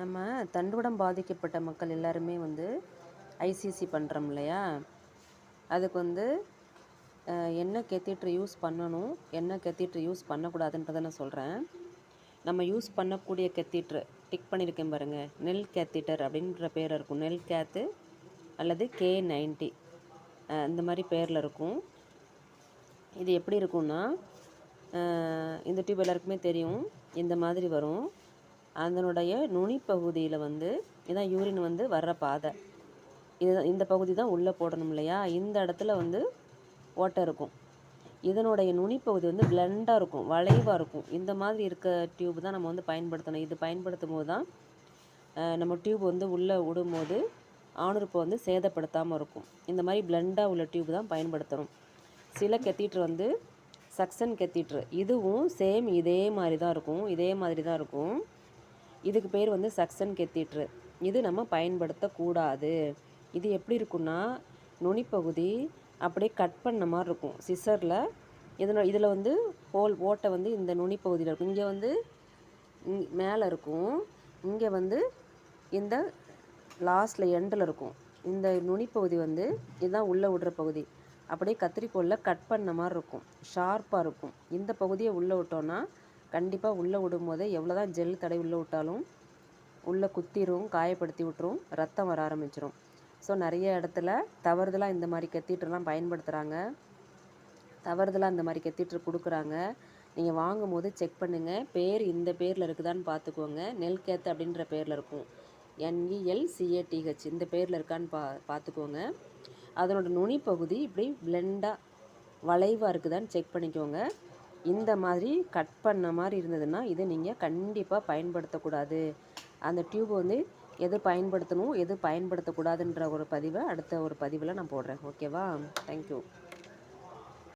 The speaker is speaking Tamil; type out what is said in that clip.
நம்ம தண்டுவடம் பாதிக்கப்பட்ட மக்கள் எல்லாருமே வந்து ஐசிசி பண்ணுறோம் இல்லையா? அதுக்கு வந்து என்ன கெத்திட்ரு யூஸ் பண்ணணும். என்ன கெத்திட்ரு யூஸ் பண்ணக்கூடாதுன்றதை நான் சொல்கிறேன் நம்ம யூஸ் பண்ணக்கூடிய கெத்திட்ரு டிக் பண்ணியிருக்கேன் பாருங்கள் நெல் கேத்திட்டர் அப்படின்ற பேர் இருக்கும். நெல் கேத்து அல்லது கே நைன்டி இந்த மாதிரி பேரில் இருக்கும். இது எப்படி இருக்கும்னா இந்த டியூப் எல்லாருக்குமே தெரியும். இந்த மாதிரி வரும். அதனுடைய நுனி பகுதியில் வந்து இதான் யூரின் வந்து வர்ற பாதை. இது இந்த பகுதி தான் உள்ளே போடணும் இல்லையா? இந்த இடத்துல வந்து ஓட்டை இருக்கும். இதனுடைய நுனிப்பகுதி வந்து பிளெண்டாக இருக்கும் வளைவாக இருக்கும். இந்த மாதிரி இருக்க டியூப் தான் நம்ம வந்து பயன்படுத்தணும். இது பயன்படுத்தும் போது தான் நம்ம டியூப் வந்து உள்ளே விடும்போது ஆணுறுப்பை வந்து சேதப்படுத்தாமல் இருக்கும். இந்த மாதிரி பிளெண்டாக உள்ள டியூப் தான் பயன்படுத்தணும். சில கெத்தீட்ரு வந்து சக்சன் கெத்தீட்ரு இதுவும் சேம் இதே மாதிரி தான் இருக்கும். இதே மாதிரி தான் இருக்கும். இதுக்கு பேர் வந்து சக்சன் கெத்திட்ரு. இது நம்ம பயன்படுத்தக்கூடாது. இது எப்படி இருக்குன்னா நுனிப்பகுதி அப்படியே கட் பண்ண மாதிரி இருக்கும். சிசரில் இதில் இதில் வந்து ஹோல் ஓட்டை வந்து இந்த நுனிப்பகுதியில் இருக்கும். இங்கே வந்து மேலே இருக்கும். இங்கே வந்து இந்த லாஸ்ட்டில் எண்டில் இருக்கும். இந்த நுனிப்பகுதி வந்து இதுதான் உள்ளே விடுற பகுதி. அப்படியே கத்திரிக்கோலில் கட் பண்ண மாதிரி இருக்கும். ஷார்ப்பாக இருக்கும். இந்த பகுதியை உள்ளே விட்டோன்னா கண்டிப்பாக உள்ளே விடும்போதே எவ்வளோ தான் ஜெல் தடவி உள்ளே விட்டாலும் உள்ளே குத்திரும் காயப்படுத்தி விட்டுரும் ரத்தம் வர ஆரம்பிச்சிரும். ஸோ நிறைய இடத்துல தவறுதலாக இந்த மாதிரி கத்திட்டுலாம் பயன்படுத்துகிறாங்க தவறுதலாக இந்த மாதிரி கத்திட்டு கொடுக்குறாங்க. நீங்கள் வாங்கும் போது செக் பண்ணுங்கள் பேர் இந்த பேரில் இருக்குதான்னு பார்த்துக்கோங்க நெல் கேத்து அப்படின்ற பேரில் இருக்கும். என்இஎல் சிஏடிஹெச் இந்த பேரில் இருக்கான்னு பா பார்த்துக்கோங்க அதனோட நுனி பகுதி இப்படி பிளெண்டாக வளைவாக இருக்குதான்னு செக் பண்ணிக்கோங்க. இந்த மாதிரி கட் பண்ண மாதிரி இருந்ததுன்னா இதை நீங்கள் கண்டிப்பாக பயன்படுத்தக்கூடாது. அந்த டியூப் வந்து எது பயன்படுத்தணும் எது பயன்படுத்தக்கூடாதுன்ற ஒரு பதிவை அடுத்த ஒரு பதிவில் நான் போடுறேன். ஓகேவா? தேங்க்யூ